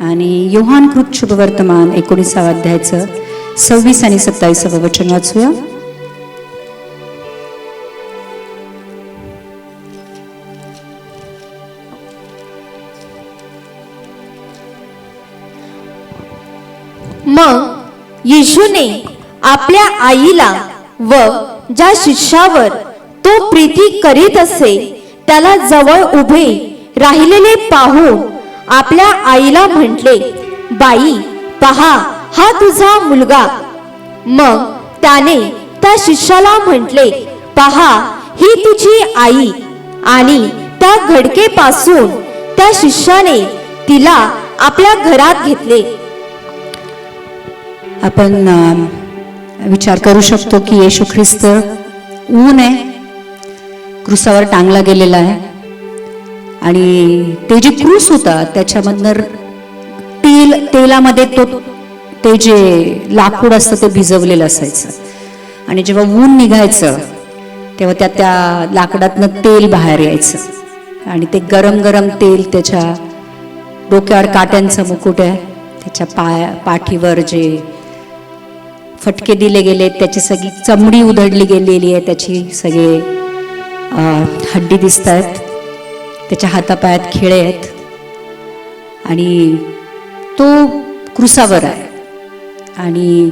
आणि युहान कृत शुभवर्तमान एकोणीसावा अध्यायचं सव्वीस आणि सत्तावीसावं वचन वाचूया. मग येशूने आपल्या आईला व ज्या शिष्यावर तो प्रीती करीत असे त्याला जवळ उभे राहिलेले पाहून आपल्या आईला म्हटले बाई पहा हा तुझा मुलगा. मग त्याने त्या शिष्याला म्हटले पहा ही तुझी आई. आणि त्या घडकेपासून त्या शिष्याने तिला आपल्या घरात घेतले. आपण विचार करू शकतो की येशू ख्रिस्त ऊन आहे क्रुसावर टांगला गेलेला आहे. आणि ते जे क्रूस होता त्याच्यामधनं तेल तेलामध्ये तो ते जे लाकूड असतं ते भिजवलेलं असायचं. आणि जेव्हा ऊन निघायचं तेव्हा त्या त्या लाकडातनं तेल बाहेर यायचं. आणि ते गरम गरम तेल त्याच्या डोक्यावर काट्यांचं मुकुट आहे त्याच्या पाया पाठीवर जे फटके दिले गेले त्याची सगळी चमडी उधळली गेलेली आहे त्याची सगळे हड्डी दिसत आहेत त्याच्या हातापायात खिळे आहेत. आणि तो क्रुसावर आहे. आणि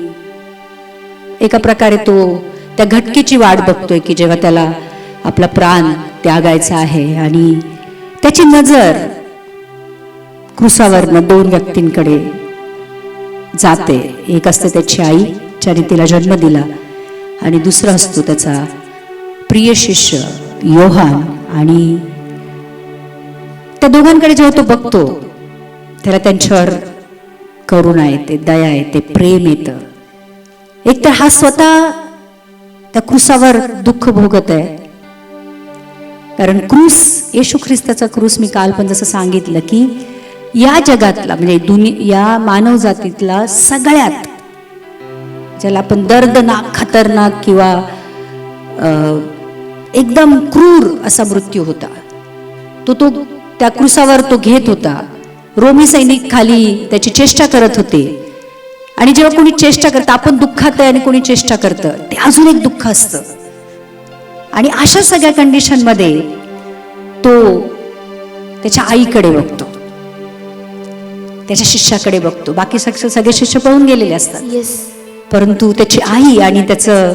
एका प्रकारे तो त्या घटकेची वाट बघतोय की जेव्हा त्याला आपला प्राण त्यागायचा आहे आणि त्याची नजर क्रुसावरनं दोन व्यक्तींकडे जाते. एक असते त्याची आई ज्याने तिला जन्म दिला आणि दुसरा असतो त्याचा प्रिय शिष्य योहान आणि त्या दोघांकडे जेव्हा तो बघतो त्याला त्यांच्यावर करुणा येते दया येते प्रेम येतं. एक तर हा स्वतः त्या क्रुसावर दुःख भोगत आहे. कारण क्रूस येशू ख्रिस्ताचा क्रूस मी काल पण जसं सांगितलं की या जगातला म्हणजे दुनिया या मानव जातीतला सगळ्यात ज्याला आपण दर्दनाक खतरनाक किंवा अं, एकदम क्रूर असा मृत्यू होता तो तो त्या क्रुसावर तो घेत होता. रोमी सैनिक खाली त्याची चेष्टा करत होते. आणि जेव्हा कोणी चेष्टा करतं आपण दुःखात आहे आणि कोणी चेष्टा करतं ते अजून एक दुःख असतं. आणि अशा सगळ्या कंडिशनमध्ये तो त्याच्या आईकडे बघतो. त्याच्या शिष्याकडे बघतो. बाकी सगळे सगळे शिष्य पळून गेलेले असतात. परंतु त्याची आई आणि त्याचं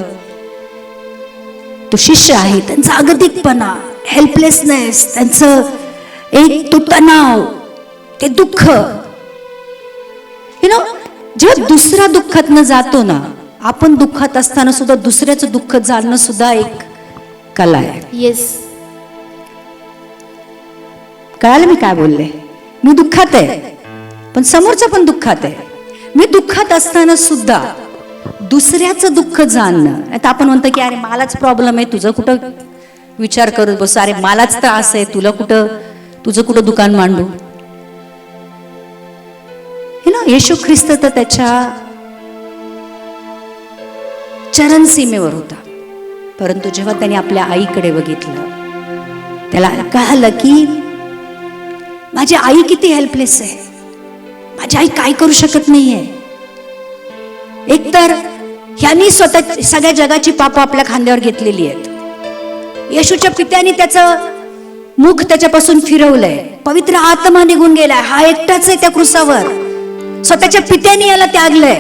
तो शिष्य आहे त्यांचा अगतिकपणा हेल्पलेसनेस त्यांचं एक तो तणाव ते दुःख. यु नो जेव्हा दुसरा दुःखातनं जातो ना आपण दुःखात असताना सुद्धा दुसऱ्याचं दुःख जाणणं सुद्धा एक कला आहे. येस कळालं मी काय बोलले? मी दुःखात आहे पण समोरचा पण दुःखात आहे. मी दुःखात असताना सुद्धा दुसऱ्याचं दुःख जाणणं तर आपण म्हणतो की अरे मलाच प्रॉब्लेम आहे तुझं कुठं विचार करत बस? अरे मलाच त्रास आहे तुला कुठं तुझं कुठं दुकान मांडू? हे ना येशू ख्रिस्त तर त्याच्या चरण सीमेवर होता. परंतु जेव्हा त्याने आपल्या आईकडे बघितलं त्याला कळालं की माझी आई किती हेल्पलेस आहे. माझी आई काय करू शकत नाहीये. एकतर ह्यांनी स्वतः सगळ्या जगाची पाप आपल्या खांद्यावर घेतलेली आहेत. येशूच्या पित्याने त्याचं मुख त्याच्यापासून फिरवलंय. पवित्र आत्मा निघून गेलाय. हा एकटाच आहे त्या क्रुसावर. स्वतःच्या पित्याने याला त्यागलंय.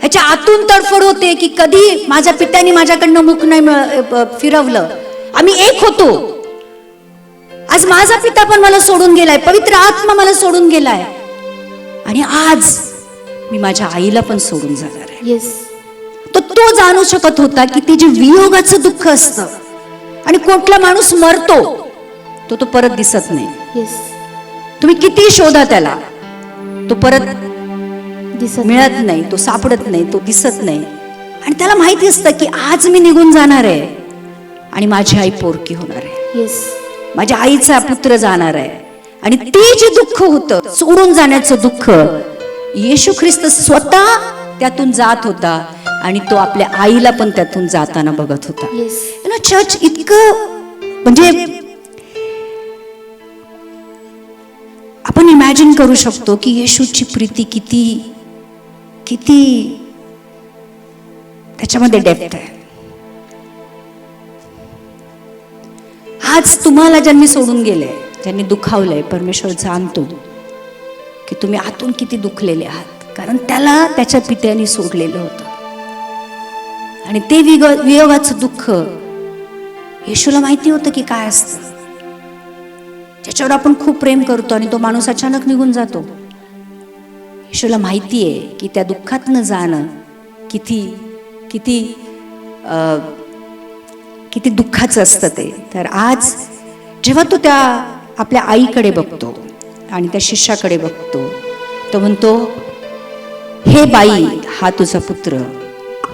ह्याच्या आतून तडफड होते की कधी माझ्या पित्याने माझ्याकडनं मुख नाही फिरवलं. आम्ही एक होतो. आज माझा पिता पण मला सोडून गेलाय. पवित्र आत्मा मला सोडून गेलाय. आणि आज मी माझ्या आईला पण सोडून जाणार आहे. येस तो तो जाणू शकत होता की ते जे वियोगाचं दुःख असतं आणि कुठला माणूस मरतो तो तो परत दिसत नाही. तुम्ही किती शोधा त्याला तो परत दिसत मिळत नाही तो सापडत नाही तो दिसत नाही. आणि त्याला माहिती असतं की आज मी निघून जाणार आहे आणि माझी आई पोरकी होणार आहे. माझ्या आईचा पुत्र जाणार आहे. आणि ते जे दुःख होतं सोडून जाण्याचं दुःख येशू ख्रिस्त स्वतः त्यातून जात होता आणि तो आपल्या आईला पण त्यातून जाताना बघत होता. ना चर्च इतकं म्हणजे इमॅजिन करू शकतो की येशूची प्रीती किती किती त्याच्यामध्ये डेप्थ आहे. आज तुम्हाला ज्यांनी सोडून गेले ज्यांनी दुखावलंय परमेश्वर जाणतो की तुम्ही आतून किती दुखलेले आहात. कारण त्याला त्याच्या पित्याने सोडलेलं होतं. आणि ते विग वियोगाचं दुःख येशूला माहिती होतं की काय असतं. ज्याच्यावर आपण खूप प्रेम करतो आणि तो माणूस अचानक निघून जातो. येशूला माहिती आहे की त्या दुःखातनं जाणं किती किती अं, किती दुःखाचं असतं ते. तर आज जेव्हा तो त्या आपल्या आईकडे बघतो आणि त्या शिष्याकडे बघतो तो म्हणतो हे बाई हा तुझा पुत्र.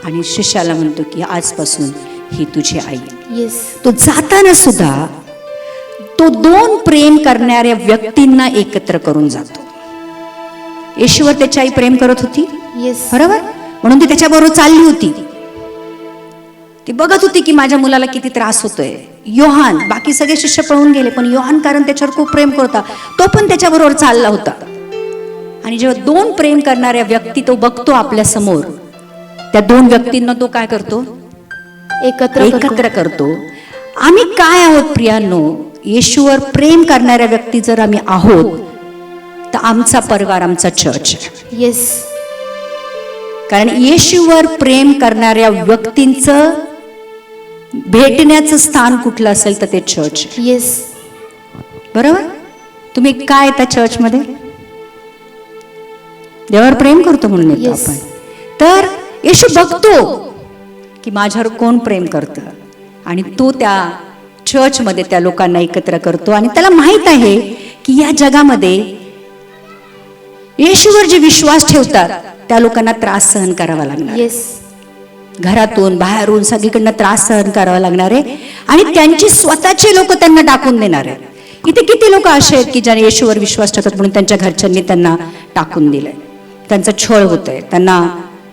आणि शिष्याला म्हणतो की आजपासून ही तुझी आई. येस तो जाताना सुद्धा तो दोन प्रेम करणाऱ्या व्यक्तींना एकत्र करून जातो. येशूवर त्याची आई प्रेम करत होती? बरोबर? म्हणून ती त्याच्याबरोबर चालली होती. ती बघत होती की माझ्या मुलाला किती त्रास होतोय. योहान बाकी सगळे शिष्य पळून गेले पण योहान कारण त्याच्यावर खूप प्रेम करत तो पण त्याच्याबरोबर चालला होता. आणि जेव्हा दोन प्रेम करणाऱ्या व्यक्ती तो बघतो आपल्यासमोर त्या दोन व्यक्तींना तो काय करतो? एकत्र करतो. एकत्र करतो. आम्ही काय आहोत प्रियांनो? येशूवर प्रेम करणाऱ्या व्यक्ती जर आम्ही आहोत तर आमचा परिवार आमचा चर्च. येस कारण येशूवर प्रेम करणाऱ्या व्यक्तींचं भेटण्याचं स्थान कुठलं असेल तर ते चर्च. येस बरोबर? तुम्ही काय येता चर्चमध्ये देवावर प्रेम करतो म्हणून येतो. आपण. तर येशू बघतो की माझ्यावर कोण प्रेम करतं? आणि तो त्या चर्चमध्ये त्या लोकांना एकत्र करतो. आणि त्याला माहीत आहे की या जगामध्ये येशूवर जे विश्वास ठेवतात त्या लोकांना त्रास सहन करावा लागणार. येस घरातून बाहेरून सगळीकडनं त्रास सहन करावा लागणार आहे. आणि त्यांची स्वतःची लोक त्यांना टाकून देणार आहेत इथे किती लोक असे आहेत की ज्याने येशूवर विश्वास ठेवतात म्हणून त्यांच्या घरच्यांनी त्यांना टाकून दिलंय? त्यांचा छळ होतोय. त्यांना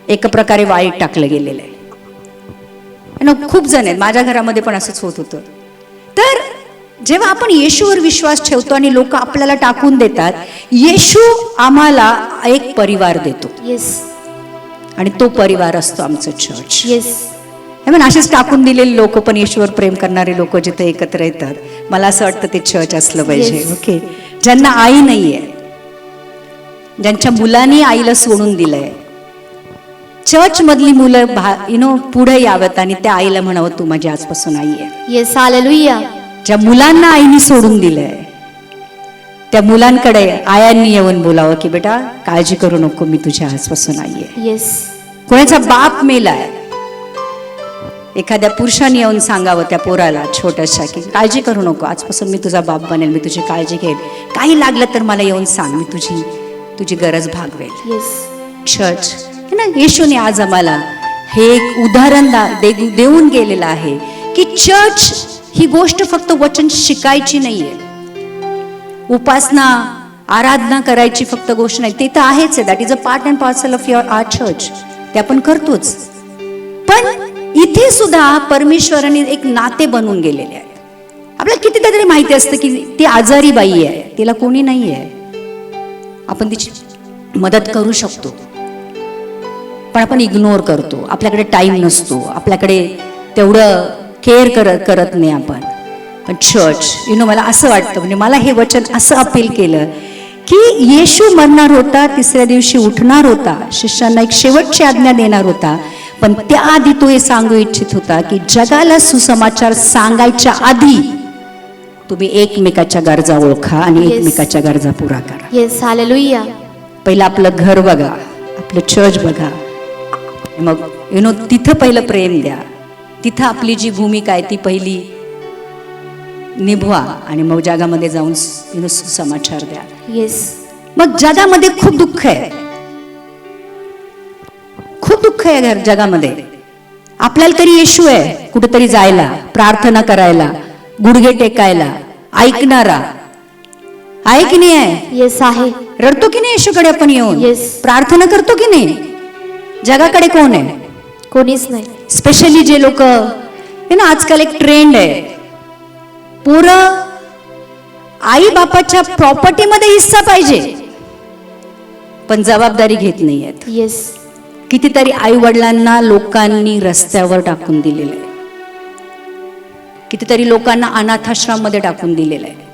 एका प्रकारे वाईट टाकलं गेलेलं आहे. आणि खूप जण आहेत. माझ्या घरामध्ये पण असंच होत होतं. तर जेव्हा आपण येशूवर विश्वास ठेवतो आणि लोक आपल्याला टाकून देतात येशू आम्हाला एक परिवार देतो. येस आणि तो परिवार असतो आमचं चर्च येस असेच टाकून दिलेले लोक पण ईश्वर प्रेम करणारे लोक जिथे एकत्र येतात. मला असं वाटतं ते चर्च असलं पाहिजे. ओके ज्यांना आई नाहीये ज्यांच्या मुलांनी आईला सोडून दिलंय. चर्च मधली मुलं भा यु नो पुढे यावत आणि त्या आईला म्हणावं तू माझी आजपासून आई आहे. येस हालेलुया ज्या मुलांना आईने सोडून दिलंय त्या मुलांकडे आयांनी येऊन बोलावं की बेटा काळजी करू नको मी तुझ्या आजपासून आई आहे. येस कोणाचा बाप मेलाय एखाद्या पुरुषाने येऊन सांगावं त्या पोराला छोट्याशा की काळजी करू नको आजपासून मी तुझा बाप बनेल मी तुझी काळजी घेईल. काही लागलं तर मला येऊन सांग मी तुझी तुझी गरज भागवेल. चर्च है ना? येशूने आज आम्हाला हे एक उदाहरण देऊन गेलेलं आहे की चर्च ही गोष्ट फक्त वचन शिकायची नाहीये. उपासना आराधना करायची फक्त गोष्ट नाही. ते तर आहेच आहे. That is a part and parcel of your our church ते आपण करतोच. पण इथे सुद्धा परमेश्वराने एक नाते बनवून गेलेले आहेत आपल्याला कितीतरी माहिती असतं की ती आजारी बाई आहे. तिला कोणी नाही आहे आपण तिची मदत करू शकतो. पण आपण इग्नोर करतो. आपल्याकडे टाइम नसतो. आपल्याकडे तेवढं केअर करत करत नाही आपण. पण चर्च यु नो मला असं वाटतं म्हणजे मला हे वचन असं अपील केलं की येशू मरणार होता तिसऱ्या दिवशी उठणार होता. शिष्यांना एक शेवटची आज्ञा देणार होता. पण त्याआधी तो हे सांगू इच्छित होता की जगाला सुसमाचार सांगायच्या आधी तुम्ही एकमेकाच्या गरजा ओळखा आणि Yes. एकमेकाच्या गरजा पुरा करा. येस हालेलुया पहिलं आपलं घर बघा आपलं चर्च बघा. मग यु नो तिथं पहिलं प्रेम द्या. तिथं आपली जी भूमिका आहे ती पहिली निभवा आणि मग जगामध्ये जाऊन यु नो सुसमाचार द्या. येस मग जगामध्ये खूप दुःख आहे. खूप दुःख आहे घर जगामध्ये. आपल्याला तरी येशू आहे कुठेतरी जायला प्रार्थना करायला. गुडघे टेकायला. ऐकणारा. आहे की नाही आहे? येस आहे. रडतो की नाही येशूकडे आपण येऊन? Yes. प्रार्थना करतो की नाही? जगाकडे कोण आहे? कोणीच नाही. स्पेशली जे लोक हे ना आजकाल एक ट्रेंड आहे. पोरं आई बापाच्या प्रॉपर्टीमध्ये हिस्सा पाहिजे. पण जबाबदारी घेत नाहीयेत. येस कितीतरी आई वडिलांना लोकांनी रस्त्यावर टाकून दिलेलं आहे. कितीतरी लोकांना अनाथाश्रममध्ये टाकून दिलेलं आहे.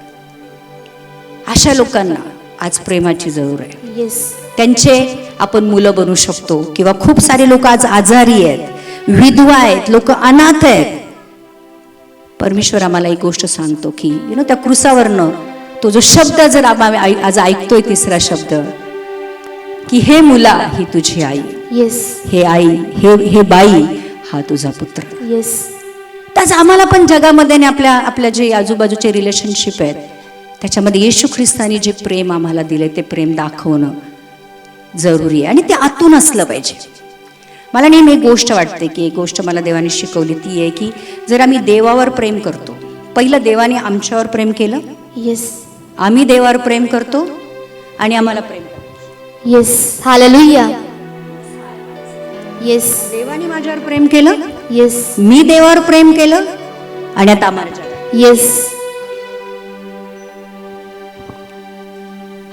अशा लोकांना आज प्रेमाची जरूर आहे. येस त्यांचे आपण मुलं बनू शकतो किंवा खूप सारे लोक आज आजारी आहेत विधवा आहेत लोक अनाथ आहेत. परमेश्वर आम्हाला एक गोष्ट सांगतो की यु नो त्या क्रुसावरनं तो जो शब्द जर आम्ही आज ऐकतोय तिसरा शब्द की हे मुला ही तुझी आई. येस हे आई हे हे बाई हा तुझा पुत्र. येस त्याच आम्हाला पण जगामध्ये आणि आपल्या आपल्या जे आजूबाजूचे रिलेशनशिप आहेत त्याच्यामध्ये येशू ख्रिस्तानी जे प्रेम आम्हाला दिले ते प्रेम दाखवणं जरुरी आहे. आणि ते आतून असलं पाहिजे. मला नेहमी एक गोष्ट वाटते की एक गोष्ट मला देवाने शिकवली ती आहे की जर आम्ही देवावर प्रेम करतो पहिलं देवाने आमच्यावर प्रेम केलं? येस आम्ही देवावर प्रेम करतो आणि आम्हाला प्रेम. येस हालेलुया येस देवाने माझ्यावर प्रेम केलं? येस मी देवावर प्रेम केलं आणि आता येस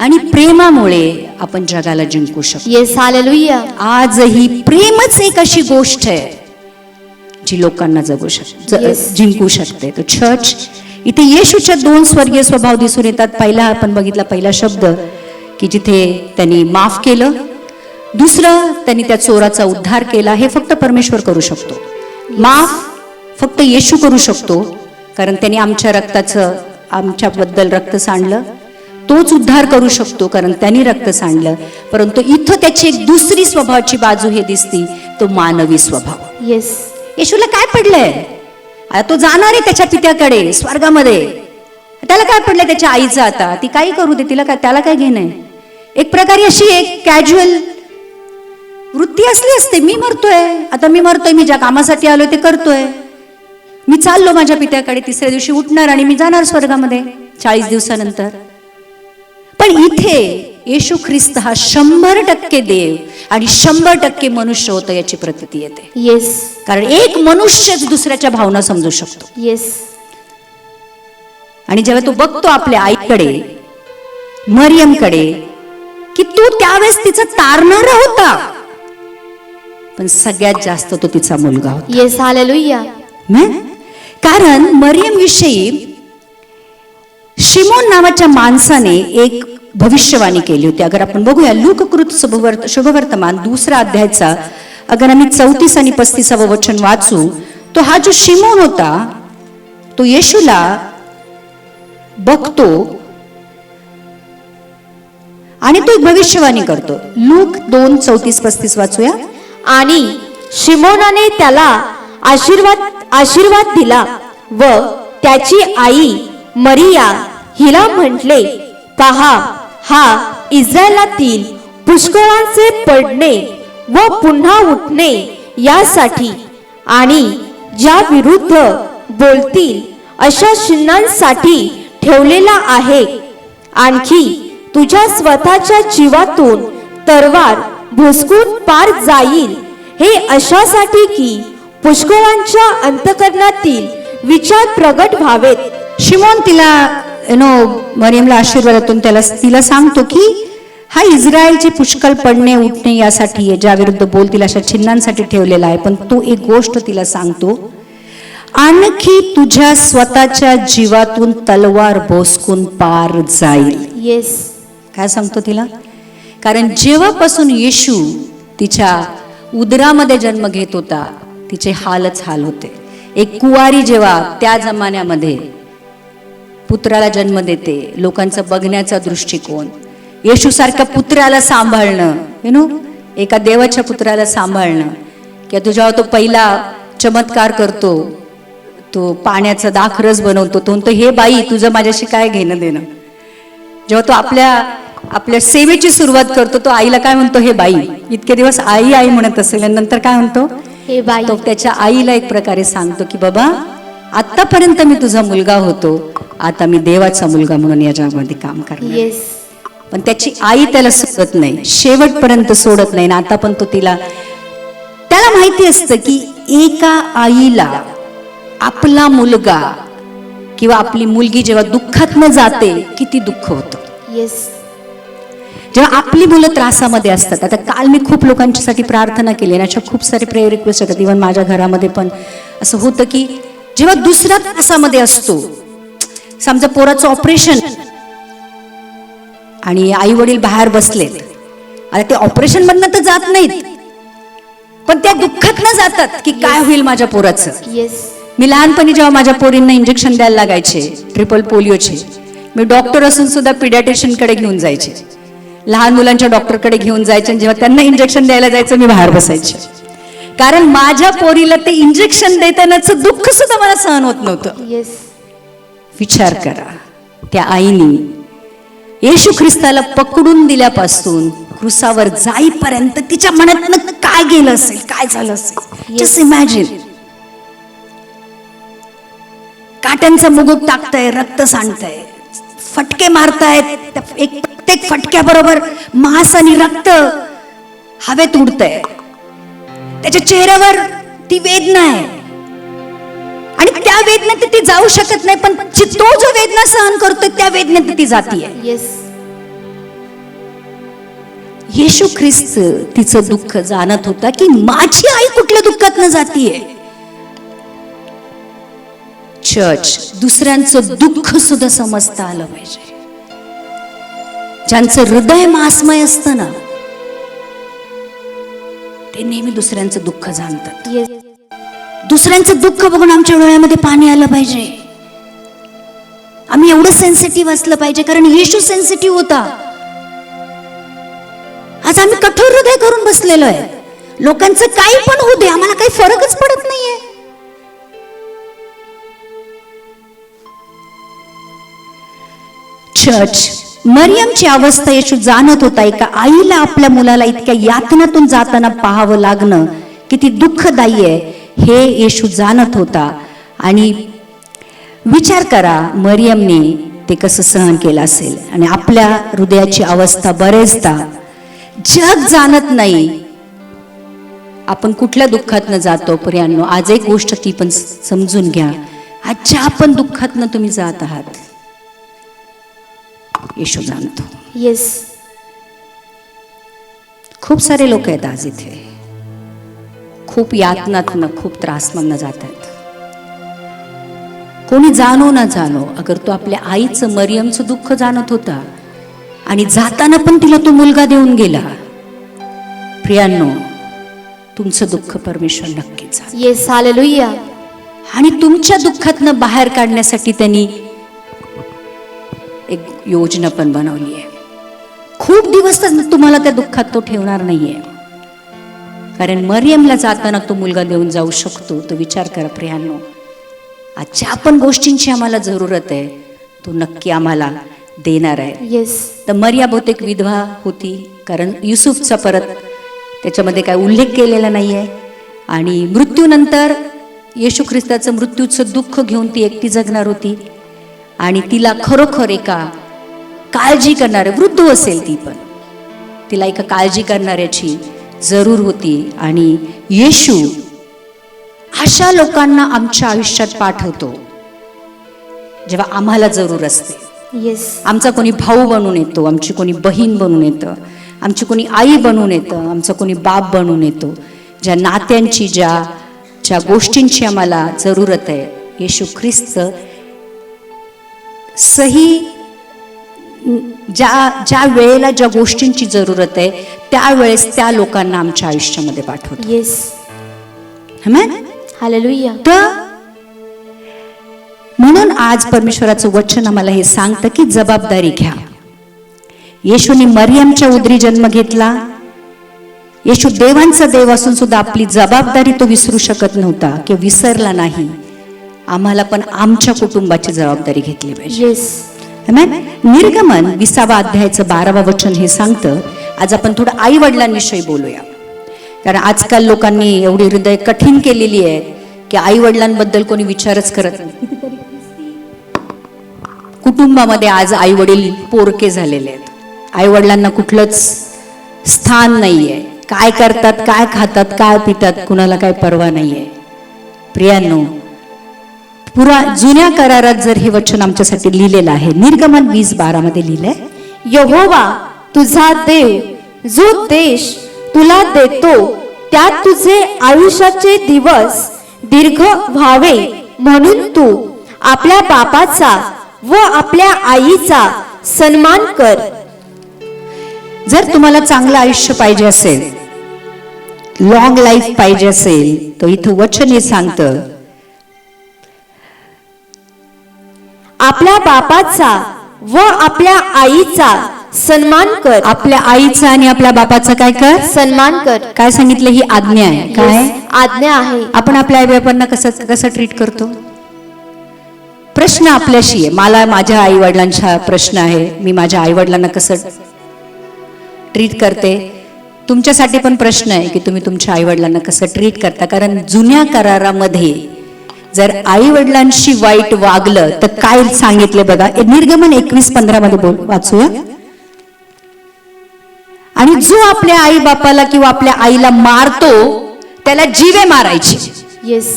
आणि प्रेमामुळे आपण जगाला जिंकू शकतो. येस हालेलुया आजही प्रेमच एक अशी गोष्ट आहे जी लोकांना जगू शक. जिंकू शकते. तर चर्च इथे येशूच्या दोन स्वर्गीय स्वभाव दिसून येतात. पहिला आपण बघितला पहिला शब्द की जिथे त्यांनी माफ केलं दुसरं त्यांनी त्या चोराचा उद्धार केला. हे फक्त परमेश्वर करू शकतो. माफ फक्त येशू करू शकतो कारण त्यांनी आमच्या रक्ताचं आमच्याबद्दल रक्त सांडलं. तोच उद्धार करू शकतो कारण त्यांनी रक्त सांडलं. परंतु इथं त्याची एक दुसरी स्वभावाची बाजू हे दिसती तो मानवी स्वभाव. येस येशूला काय पडलंय? आता तो जाणार आहे त्याच्या पित्याकडे स्वर्गामध्ये. त्याला काय पडलंय त्याच्या आईचं आता? ती काही करू दे तिला काय त्याला काय घेणं एक प्रकारे अशी एक कॅज्युअल वृत्ती असली असते मी मरतोय. आता मी मरतोय मी ज्या कामासाठी आलोय ते करतोय. मी चाललो माझ्या पित्याकडे तिसऱ्या दिवशी उठणार आणि मी जाणार स्वर्गामध्ये चाळीस दिवसानंतर. पण इथे येशू ख्रिस्त हा शंभर टक्के देव आणि शंभर टक्के मनुष्य होतं याची प्रतीती येते. येस कारण एक मनुष्यच दुसऱ्याच्या भावना समजू शकतो. येस आणि जेव्हा तो बघतो आपल्या आईकडे मरियमकडे की तो त्यावेळेस तिचा तारणारा होता. पण सगळ्यात जास्त तो तिचा मुलगा होता. Yes hallelujah? कारण मरियम विषयी शिमोन नावाच्या माणसाने एक भविष्यवाणी केली होती. अगर आपण बघूया लूककृत शुभवर्त शुभवर्तमान दुसरा अध्यायचा अगर आम्ही चौतीस आणि पस्तीसावं वचन वाचू तो हा जो शिमोन होता तो येशूला बघतो आणि तो एक भविष्यवाणी करतो. लूक दोन चौतीस पस्तीस वाचूया. आणि शिमोनाने त्याला आशीर्वाद आशीर्वाद दिला व त्याची आई मरिया हिला म्हटले पहा हा इस्रायलातील पुष्कळांचे पडणे व पुन्हा उठणे यासाठी आणि ज्या विरुद्ध बोलतील अशा चिन्हांसाठी ठेवलेला आहे. आणखी तुझ्या स्वतःच्या जीवातून तरवार भुसकून पार जाईल. हे अशासाठी की पुष्कळांच्या अंतकरणातील विचार प्रगट व्हावेत. शिमोन तिला नो मरियमला आशीर्वादातून त्याला तिला सांगतो की हा इस्रायलचे पुष्कळ पडणे उठणे यासाठी आहे. ज्या विरुद्ध बोलतील अशा चिन्हांसाठी ठेवलेला आहे. पण तो एक गोष्ट तिला सांगतो आणखी तुझ्या स्वतःच्या जीवातून तलवार बोसकून पार जाईल. येस काय सांगतो तिला? कारण जेव्हापासून येशू तिच्या उदरामध्ये जन्म घेत होता तिचे हालच हाल होते. एक कुवारी जेव्हा त्या जमान्यामध्ये पुत्राला जन्म देते लोकांचा बघण्याचा दृष्टिकोन येशू सारख्या पुत्राला सांभाळणं यु नो एका देवाच्या पुत्राला सांभाळणं किंवा तो जेव्हा तो पहिला चमत्कार करतो तो पाण्याचा दाख रस बनवतो तो म्हणतो हे बाई तुझं माझ्याशी काय घेणं देणं जेव्हा तो आपल्या आपल्या सेवेची सुरुवात करतो तो आईला काय म्हणतो हे बाई इतके दिवस आई आई म्हणत असेल आणि नंतर काय म्हणतो? हे बाई. तो त्याच्या आईला एक प्रकारे सांगतो की बाबा आतापर्यंत मी तुझा मुलगा होतो. आता मी देवाचा मुलगा म्हणून या जगामध्ये काम करणार येस पण त्याची आई त्याला सोडत नाही. शेवटपर्यंत सोडत नाही ना आता पण तो तिला त्याला माहिती असतं की एका आईला आपला मुलगा किंवा आपली मुलगी जेव्हा दुःखात न जाते किती दुःख होतं. येस जेव्हा आपली मुलं त्रासामध्ये असतात आता काल मी खूप लोकांच्यासाठी प्रार्थना केली आणि अशा खूप सारे प्रेयर रिक्वेस्ट येतात इव्हन माझ्या घरामध्ये पण असं होतं की जेव्हा दुसऱ्या त्रासामध्ये असतो समजा पोराचं ऑपरेशन आणि आई वडील बाहेर बसलेत आता ते ऑपरेशन मधनं तर जात नाहीत पण त्या दुःखात न जातात की काय होईल माझ्या पोराचं. मी लहानपणी जेव्हा माझ्या पोरींना इंजेक्शन द्यायला लागायचे ट्रिपल पोलिओचे मी डॉक्टर असून सुद्धा pediatrician कडे घेऊन जायचे. लहान मुलांच्या डॉक्टरकडे घेऊन जायचे आणि जेव्हा त्यांना इंजेक्शन द्यायला जायचं मी बाहेर बसायचे. कारण माझ्या पोरीला ते इंजेक्शन देतानाचं दुःख सुद्धा मला सहन होत नव्हतं. विचार करा. त्या आईने येशू ख्रिस्ताला पकडून दिल्यापासून क्रुसावर जाईपर्यंत तिच्या मनात काय गेलं असेल काय झालं असेल? जस्ट इमॅजिन काट्यांचा मुगुट टाकताय रक्त सांडताय. फटके मारतायत. त्या एक प्रत्येक फटक्याबरोबर मांस आणि रक्त हवेत उडतंय. त्याच्या चेहऱ्यावर ती वेदना आहे. आणि त्या वेदनेत ती जाऊ शकत नाही पण तो जो वेदना सहन करतोय त्या वेदनेत ती जातीये. येस येशू ख्रिस्त तिचं दुःख जाणत होता की माझी आई कुठल्या दुःखात न जातीये? चर्च दुसऱ्यांचं दुःख सुद्धा समजता आलं पाहिजे. ज्यांचं हृदय मासमय असतं ना ते नेहमी दुसऱ्यांचं दुःख जाणतात. दुसऱ्यांचं दुःख बघून आमच्या डोळ्यामध्ये पाणी आलं पाहिजे. आम्ही एवढं सेन्सिटिव्ह असलं पाहिजे कारण येशू सेन्सिटिव्ह होता. आज आम्ही कठोर हृदय करून बसलेलो आहे. लोकांचं काही पण होऊ दे आम्हाला काही फरकच पडत चर्च मरियमची अवस्था येशू जाणत होता एका आईला आपल्या मुलाला इतक्या यातनातून जाताना पाहावं लागणं किती दुःखदायी आहे हे येशू जाणत होता. आणि विचार करा मरियमने ते कसं सहन केलं असेल. आणि आपल्या हृदयाची अवस्था बरेचदा जग जाणत नाही. आपण कुठल्या दुःखातनं जातो पर्यानो? आज एक गोष्ट ती पण समजून घ्या. आज आपण दुःखातनं तुम्ही जात आहात. येशू जाणतो. येस खूप सारे लोक आहेत आज इथे. खूप यातनातनं खूप त्रासमधनं जात आहेत. कोणी जाणो ना जाणो अगर तो आपल्या आईचं मरियमचं दुःख जाणत होता आणि जाताना पण तिला तो मुलगा देऊन गेला प्रियांनो तुमचं दुःख परमेश्वर नक्कीच. येस हालेलुया आणि तुमच्या दुःखातनं बाहेर काढण्यासाठी त्यांनी एक योजना पण बनवली आहे. खूप दिवस तर तुम्हाला त्या दुःखात तो ठेवणार नाहीये. कारण मरियमला जाताना तो मुलगा देऊन जाऊ शकतो तो विचार करा प्रियांनो. आज ज्या पण गोष्टींची आम्हाला जरूरत आहे. तो नक्की आम्हाला देणार आहे. येस तर मरिया बहुतेक विधवा होती कारण युसुफचा परत त्याच्यामध्ये काय उल्लेख केलेला नाही आहे आणि मृत्यूनंतर येशू ख्रिस्ताचं मृत्यूचं दुःख घेऊन ती एकटी जगणार होती. आणि तिला खरोखर एका काळजी करणारे वृद्ध असेल ती पण. तिला एका काळजी करणाऱ्याची जरूर होती आणि येशू अशा लोकांना आमच्या आयुष्यात पाठवतो जेव्हा आम्हाला जरूर असते. येस आमचा कोणी भाऊ बनून येतो आमची कोणी बहीण बनून येतं आमची कोणी आई बनून येतं आमचं कोणी बाप बनून येतो ज्या नात्यांची ज्या ज्या गोष्टींची आम्हाला जरूरत आहे येशू ख्रिस्त सही ज्या ज्या वेळेला ज्या गोष्टींची जरूरत आहे त्यावेळेस त्या लोकांना आमच्या आयुष्यामध्ये पाठवतो. Yes Amen? हालेलुया तर म्हणून आज परमेश्वराचं वचन आम्हाला हे सांगतं की जबाबदारी घ्या. येशूने मरियमच्या उदरी जन्म घेतला. येशू देवांचा देव असून सुद्धा आपली जबाबदारी तो विसरू शकत नव्हता किंवा विसरला नाही. आम्हाला पण आमच्या कुटुंबाची जबाबदारी घेतली पाहिजे? निर्गमन विसावा अध्यायाचं बारावा वचन हे सांगतं. आज आपण थोडं आई वडिलांविषयी बोलूया. कारण आजकाल लोकांनी एवढी हृदय कठीण केलेली आहे की आई वडिलांबद्दल कोणी विचारच करत नाही. कुटुंबामध्ये आज आई वडील पोरके झालेले आहेत. आई वडिलांना कुठलंच स्थान नाहीये. काय करतात काय खातात काय पितात कुणाला काय परवा नाहीये. प्रियांनो पुरा जुन्या करारात जर हे वचन आमच्यासाठी लिहिलेलं आहे निर्गमन वीस बारा मध्ये लिहिलंय यहोवा तुझा देव जो देश तुला देतो त्यात तुझे आयुष्याचे दिवस दीर्घ व्हावे म्हणून तू आपल्या बापाचा व आपल्या आईचा सन्मान कर. जर तुम्हाला चांगलं आयुष्य पाहिजे असेल लॉंग लाईफ पाहिजे असेल तर इथं वचन हे सांगतं आपल्या बापाचा व आपल्या आईचा सन्मान कर. आपल्या आईचा आणि आपल्या बापाचा काय कर? सन्मान कर. काय सांगितलं? ही आज्ञा आहे. काय? आज्ञा आहे. आपण आपल्या आई बापांना कसं कसं ट्रीट करतो? प्रश्न आपल्याशी आहे. मला माझ्या आई वडिलांचा प्रश्न आहे. मी माझ्या आई वडिलांना कसं ट्रीट करते? तुमच्यासाठी पण प्रश्न आहे की तुम्ही तुमच्या आई वडिलांना कसं ट्रीट करता? कारण जुन्या करारामध्ये जर आई वडिलांशी वाईट वागलं तर काय सांगितले बघा? निर्गमन एकवीस पंधरा मध्ये बोल वाचूया. आणि जो आपल्या आई बापाला किंवा आपल्या आईला मारतो त्याला जीवे मारायची. येस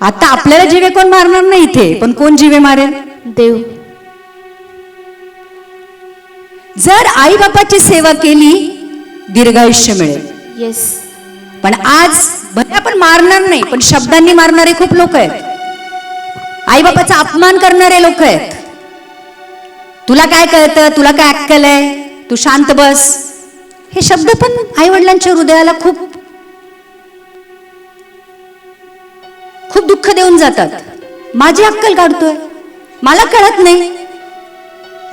आता आपल्याला जीवे कोण मारणार नाही इथे पण कोण जीवे मारेल? देव. जर आई बापाची सेवा केली दीर्घायुष्य मिळेल. येस पण आज भले आपण मारणार नाही पण शब्दांनी मारणारे खूप लोक आहेत. आई बापाचा अपमान करणारे लोक आहेत. तुला काय कळतं? तुला काय अक्कल आहे? तू शांत बस. हे शब्द पण आई वडिलांच्या हृदयाला खूप खूप दुःख देऊन जातात. माझी अक्कल काढतोय. मला कळत नाही.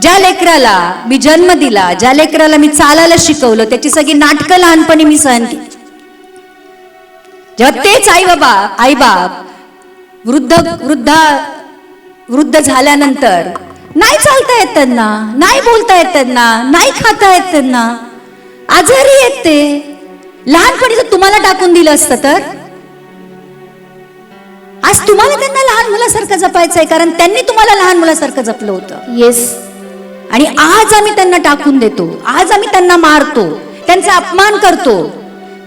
ज्या लेकराला मी जन्म दिला ज्या लेकराला मी चालायला शिकवलं त्याची सगळी नाटकं लहानपणी मी सहन केली. जेव्हा तेच आई बाबा आई बाप वृद्ध वृद्धा वृद्ध झाल्यानंतर नाही चालता येत त्यांना नाही बोलता येत त्यांना नाही खाता येत त्यांना. आजारी येत ते. लहानपणी जर तुम्हाला टाकून दिलं असतं तर? आज तुम्हाला त्यांना लहान मुलासारखं जपायचं आहे कारण त्यांनी तुम्हाला लहान मुलासारखं जपलं होतं. येस आणि आज आम्ही त्यांना टाकून देतो. आज आम्ही त्यांना मारतो. त्यांचा अपमान करतो.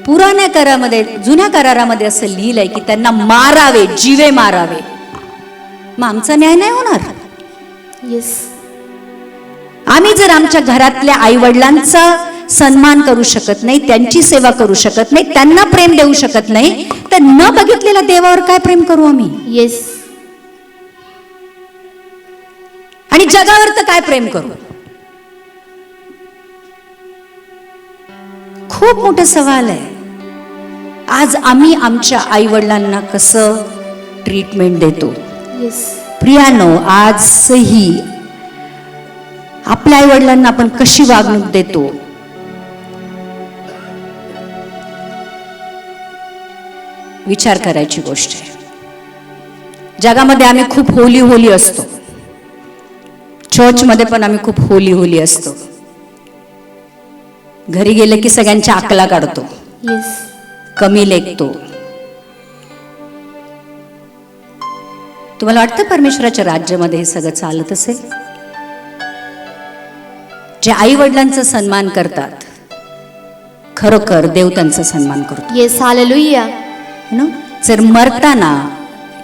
पुराण्या करारामध्ये जुन्या करारामध्ये असं लिहिलंय की त्यांना मारावे जीवे मारावे. मग आमचा न्याय नाही होणार? येस आम्ही जर आमच्या घरातल्या आई वडिलांचा सन्मान करू शकत नाही त्यांची सेवा करू शकत नाही त्यांना प्रेम देऊ शकत नाही तर न बघितलेल्या देवावर काय प्रेम करू आम्ही? येस आणि जगावर तर काय प्रेम करू? खूप मोठा सवाल आहे. आज आम्ही आमच्या आई वडिलांना कसं ट्रीटमेंट देतो? प्रियानो आजही आपल्या आई वडिलांना आपण कशी वागणूक देतो? विचार करायची गोष्ट आहे. जगामध्ये आम्ही खूप होली होली असतो. चर्चमध्ये पण आम्ही खूप होली होली असतो. घरी गेलं की सगळ्यांच्या आकला काढतो. येस कमी लेखतो. तुम्हाला वाटतं परमेश्वराच्या राज्यामध्ये हे सगळं चालत असेल? जे आई वडिलांचा सन्मान करतात खरोखर देव त्यांचा सन्मान करतो. येस हालेलुया ना? जर मरताना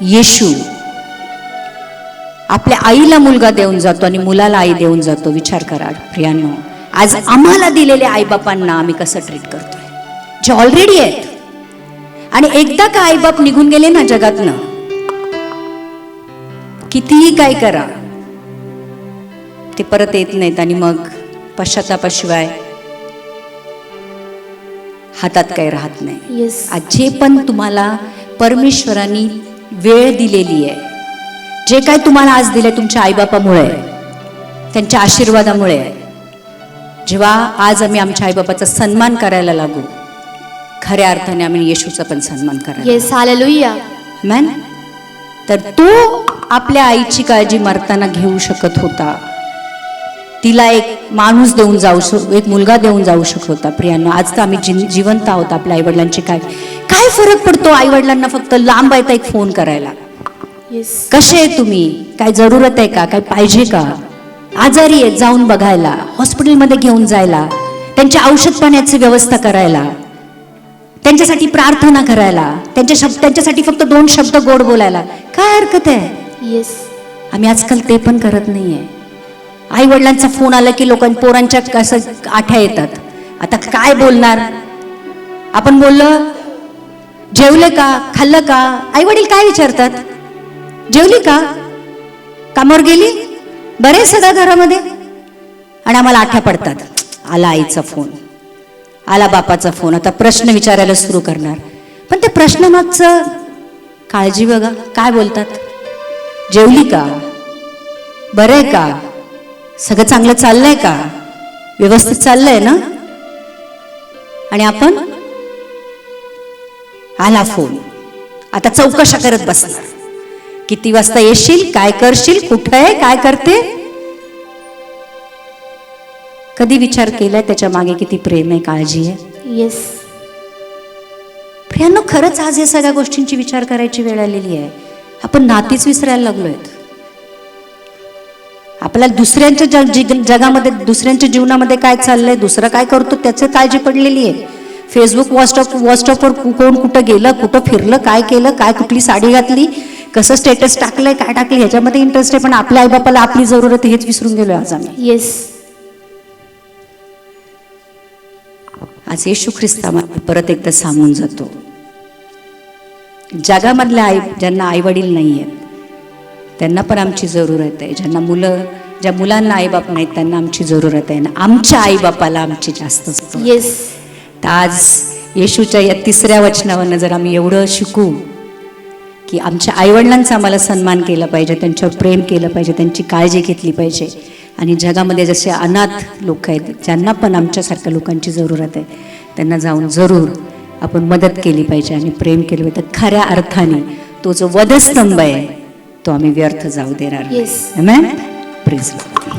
येशू आपल्या आईला मुलगा देऊन जातो आणि मुलाला आई देऊन जातो विचार करा प्रियानो. आज आम्हाला दिलेल्या आईबापांना आम्ही कसं ट्रीट करतोय? जे ऑलरेडी आहेत. आणि एकदा का आईबाप निघून गेले ना जगातनं? कितीही काय करा ते परत येत नाहीत आणि मग पश्चातापाशिवाय हातात काही राहत नाही. आज जे पण तुम्हाला परमेश्वरांनी वेळ दिलेली आहे. जे काय तुम्हाला आज दिले तुमच्या आईबापामुळे त्यांच्या आशीर्वादामुळे. आहे. जेव्हा आज आम्ही आमच्या आईबापाचा सन्मान करायला लागू खऱ्या अर्थाने आम्ही येशूचा पण सन्मान करायला येस हालेलुया मॅन तर तो आपल्या आईची काळजी मरताना घेऊ शकत होता. तिला एक माणूस देऊन जाऊ शक एक मुलगा देऊन जाऊ शकत होता. प्रियांना आज तर आम्ही जिवंत आहोत आपल्या आईवडिलांची काय काय फरक पडतो आईवडिलांना फक्त लांब आहे एक फोन करायला? कसे आहे तुम्ही? काय जरूरत आहे का? काय पाहिजे का? आजारी आहेत जाऊन बघायला हॉस्पिटलमध्ये घेऊन जायला त्यांच्या औषध पाण्याची व्यवस्था करायला. त्यांच्यासाठी प्रार्थना करायला. त्यांच्या शब्द त्यांच्यासाठी फक्त दोन शब्द गोड बोलायला. काय हरकत आहे? येस आम्ही आजकाल ते पण करत नाहीये. आई वडिलांचा फोन आला की लोकां पोरांच्या कसं आठ्या येतात. आता काय बोलणार? आपण बोललो जेवले का? खाल्लं का? आई वडील काय विचारतात? जेवली का? कामावर गेली? बरे सगळं घरामध्ये? आणि आम्हाला आठ्या पडतात. आला आईचा फोन. आला बापाचा फोन. आता प्रश्न विचारायला सुरू करणार. पण त्या प्रश्नामागचं काळजी बघा. काय बोलतात? जेवली का? बरं आहे का? सगळं चांगलं चाललंय का? व्यवस्थित चाललंय ना? आणि आपण? आला फोन. आता चौकशा करत बसणार. किती वाजता येशील? काय करशील? कुठं आहे? काय करते? कधी विचार केलाय त्याच्यामागे किती प्रेम आहे काळजी आहे? येस प्रियांनो खरंच आज या सगळ्या गोष्टींची विचार करायची वेळ आलेली आहे. आपण नातीच विसरायला लागलोय आपल्याला दुसऱ्यांच्या जग जिग- जगामध्ये दुसऱ्यांच्या जीवनामध्ये काय चाललंय दुसरं काय करतो त्याची काळजी पडलेली आहे. फेसबुक व्हॉट्सअप व्हॉट्सअपवर कोण कुठं गेलं कुठं फिरलं काय केलं काय कुठली साडी घातली कसं स्टेटस टाकलंय काय टाकलं ह्याच्यामध्ये इंटरेस्ट आहे पण आपल्या आईबापाला आपली जरूरत हेच विसरून गेलोय आज आम्ही. येस आज येशू ख्रिस्त परत एकदा सांगून जातो. जगामधल्या आई ज्यांना आई वडील नाही आहेत त्यांना पण आमची जरूरत आहे. ज्यांना मुलं ज्या मुलांना आईबाप नाहीत त्यांना आमची जरूरत आहे. ना आमच्या आईबापाला आमची जास्त. येस तर आज येशूच्या या तिसऱ्या वचनावरनं जर आम्ही एवढं शिकू की आमच्या आईवडिलांचा आम्हाला सन्मान केला पाहिजे त्यांच्यावर प्रेम केलं पाहिजे त्यांची काळजी घेतली पाहिजे आणि जगामध्ये जसे अनाथ लोक आहेत ज्यांना पण आमच्यासारख्या लोकांची जरूरत आहे त्यांना जाऊन जरूर आपण मदत केली पाहिजे आणि प्रेम केलं पाहिजे. तर खऱ्या अर्थाने तो जो वधस्तंभ आहे तो आम्ही व्यर्थ जाऊ देणार. प्रेज